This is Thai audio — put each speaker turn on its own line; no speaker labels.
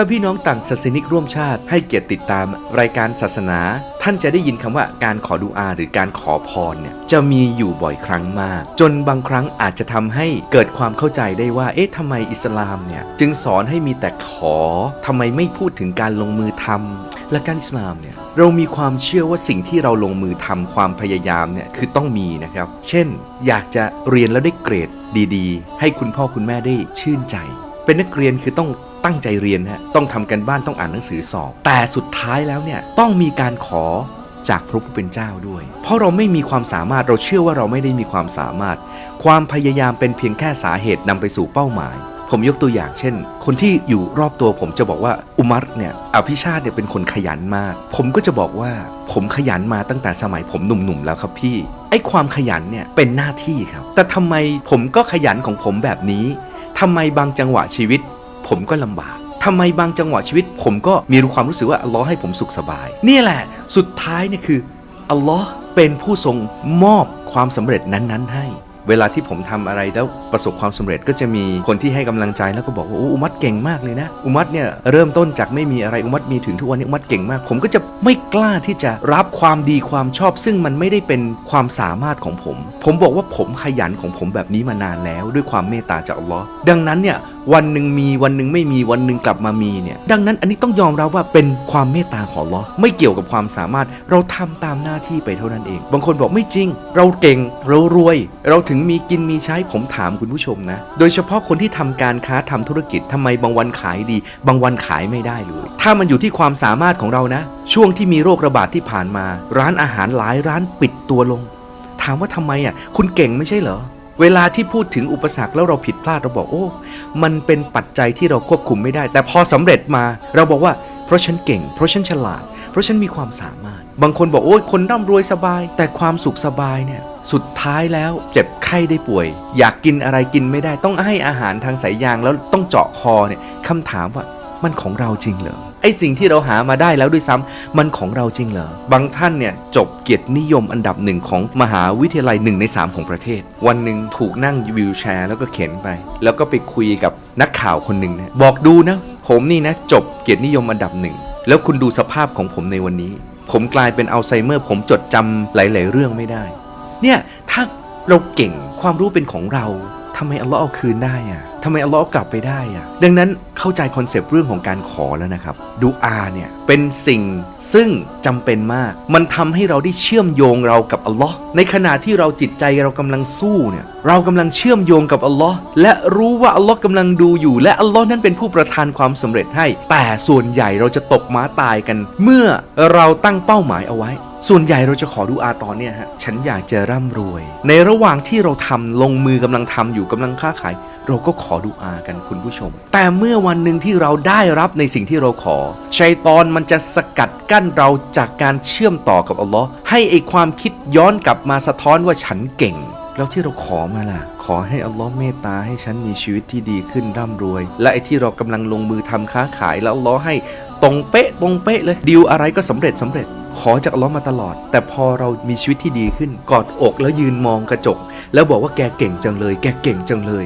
ถ้าพี่น้องต่างศาสนิกร่วมชาติให้เกียรติติดตามรายการศาสนา ท่านจะได้ยินคำว่าการขอดุอาหรือการขอพรเนี่ยจะมีอยู่บ่อยครั้งมาก จนบางครั้งอาจจะทำให้เกิดความเข้าใจได้ว่า เอ๊ะทำไมอิสลามเนี่ยจึงสอนให้มีแต่ขอทำไมไม่พูดถึงการลงมือทำและการอิสลามเนี่ยเรามีความเชื่อว่าสิ่งที่เราลงมือทำความพยายามเนี่ยคือต้องมีนะครับ เช่น อยากจะเรียนแล้วได้เกรดดีๆ ให้คุณพ่อคุณแม่ได้ชื่นใจ เป็นนักเรียนคือต้อง ตั้งใจเรียนฮะต้องทำกันบ้านต้องอ่านหนังสือสอบ แต่สุดท้ายแล้วเนี่ยต้องมีการขอจากพระผู้เป็นเจ้าด้วย เพราะเราไม่มีความสามารถเราเชื่อว่าเราไม่ได้มีความสามารถ ความพยายามเป็นเพียงแค่สาเหตุนำไปสู่เป้าหมาย ผมยกตัวอย่างเช่น คนที่อยู่รอบตัวผมจะบอกว่าอุมัรเนี่ยอภิชาติเนี่ยเป็นคนขยันมาก ผมก็จะบอกว่าผมขยันมาตั้งแต่สมัยผมหนุ่มๆแล้วครับพี่ ไอ้ความขยันเนี่ยเป็นหน้าที่ครับ แต่ทำไมผมก็ขยันของผมแบบนี้ทำไมบางจังหวะชีวิต ผมก็ลำบากทำไมบางจังหวะชีวิต ผมก็มีความรู้สึกว่าอัลลอฮ์ให้ผมสุขสบาย นี่แหละ สุดท้ายเนี่ยคืออัลลอฮ์เป็นผู้ทรงมอบความสำเร็จนั้นๆ ให้ เวลาที่ผมทำอะไรแล้วประสบความสำเร็จก็จะมีคนที่ให้กำลังใจแล้วก็บอกว่าอุมัตเก่งมากเลยนะ อุมัตเนี่ยเริ่มต้นจากไม่มีอะไรอุมัตมีถึงทุกวันนี้อุมัตเก่งมาก ผมก็จะไม่กล้าที่จะรับความดีความชอบ ซึ่งมันไม่ได้เป็นความสามารถของผม ผมบอกว่าผมขยันของผมแบบนี้มานานแล้ว ด้วยความเมตตาจากอัลลอฮ์ดังนั้นเนี่ย วันหนึ่งมีวันหนึ่งไม่มีวันหนึ่งกลับมามีเนี่ยดังนั้นอันนี้ต้องยอมรับว่าเป็นความเมตตาของลอไม่เกี่ยวกับความสามารถเราทำตามหน้าที่ไปเท่านั้นเอง บางคนบอกไม่จริง เราเก่งเรารวย เราถึงมีกินมีใช้ผมถามคุณผู้ชมนะ โดยเฉพาะคนที่ทำการค้าทำธุรกิจทำไมบางวันขายดี บางวันขายไม่ได้เลย ถ้ามันอยู่ที่ความสามารถของเรานะ ช่วงที่มีโรคระบาดที่ผ่านมา ร้านอาหารหลายร้านปิดตัวลง ถามว่าทำไมอะคุณเก่งไม่ใช่เหรอ เวลาที่พูดถึงอุปสรรคแล้วเราผิดพลาดเราบอกโอ้ มันเป็นปัจจัยที่เราควบคุมไม่ได้ แต่พอสำเร็จมาเราบอกว่าเพราะฉันเก่ง เพราะฉันฉลาด เพราะฉันมีความสามารถ บางคนบอกโอ้ยคนร่ำรวยสบาย แต่ความสุขสบายเนี่ยสุดท้ายแล้วเจ็บไข้ได้ป่วย อยากกินอะไรกินไม่ได้ ต้องให้อาหารทางสายยางแล้วต้องเจาะคอเนี่ยคำถามว่ามันของเราจริงเหรอ ไอสิ่งที่เราหามาได้แล้วด้วยซ้ำมันของเราจริงเหรอ บางท่านเนี่ยจบเกียรตินิยมอันดับหนึ่งของมหาวิทยาลัยหนึ่งในสามของประเทศ วันหนึ่งถูกนั่งวิวแชร์แล้วก็เข็นไป แล้วก็ไปคุยกับนักข่าวคนหนึ่งนะบอกดูนะ ผมนี่นะจบเกียรตินิยมอันดับหนึ่งแล้วคุณดูสภาพของผมในวันนี้ ผมกลายเป็นอัลไซเมอร์ ผมจดจำหลาย ๆ เรื่องไม่ได้ เนี่ยถ้าเราเก่งความรู้เป็นของเรา ทำไมอัลลอฮ์เอาคืนได้อะทำไมอัลลอฮ์กลับไปได้อะดังนั้นเข้าใจคอนเซปต์เรื่องของการขอแล้วนะครับ ดูอาเนี่ยเป็นสิ่งซึ่งจำเป็นมาก มันทำให้เราได้เชื่อมโยงเรากับอัลลอฮ์ในขณะที่เราจิตใจเรากำลังสู้เนี่ย เรากำลังเชื่อมโยงกับอัลลอฮ์และรู้ว่าอัลลอฮ์กำลังดูอยู่ และอัลลอฮ์นั้นเป็นผู้ประทานความสำเร็จให้ แต่ส่วนใหญ่เราจะตกม้าตายกัน เมื่อเราตั้งเป้าหมายเอาไว้ ส่วนใหญ่เราจะขอดูอาตอนเนี่ยฮะ ฉันอยากจะร่ำรวย ในระหว่างที่เราทำลงมือกำลังทำอยู่กำลังค้าขาย เราก็ขอดูอากันคุณผู้ชม แต่เมื่อวันหนึ่งที่เราได้รับในสิ่งที่เราขอ ชัยตอนมันจะสกัดกั้นเราจากการเชื่อมต่อกับอัลลอฮ์ให้ไอความคิดย้อนกลับมาสะท้อนว่าฉันเก่งแล้วที่เราขอมาล่ะ ขอให้อัลลอฮ์เมตตาให้ฉันมีชีวิตที่ดีขึ้นร่ำรวย และไอ้ที่เรากำลังลงมือทำค้าขายแล้วอัลลอฮ์ให้ตรงเป๊ะตรงเป๊ะเลยดีลอะไรก็สำเร็จสำเร็จ ขอจากอัลลอฮ์มาตลอด แต่พอเรามีชีวิตที่ดีขึ้นกอดอกแล้วยืนมองกระจก แล้วบอกว่าแกเก่งจังเลย แกเก่งจังเลย